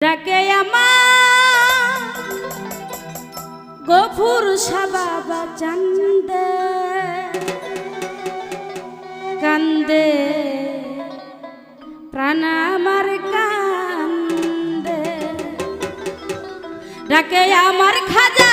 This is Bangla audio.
ডাকে আমার গফুর সাবাবা চান্দে কান্দে প্রাণ আমার কান্দে। ডাকে আমার খাজা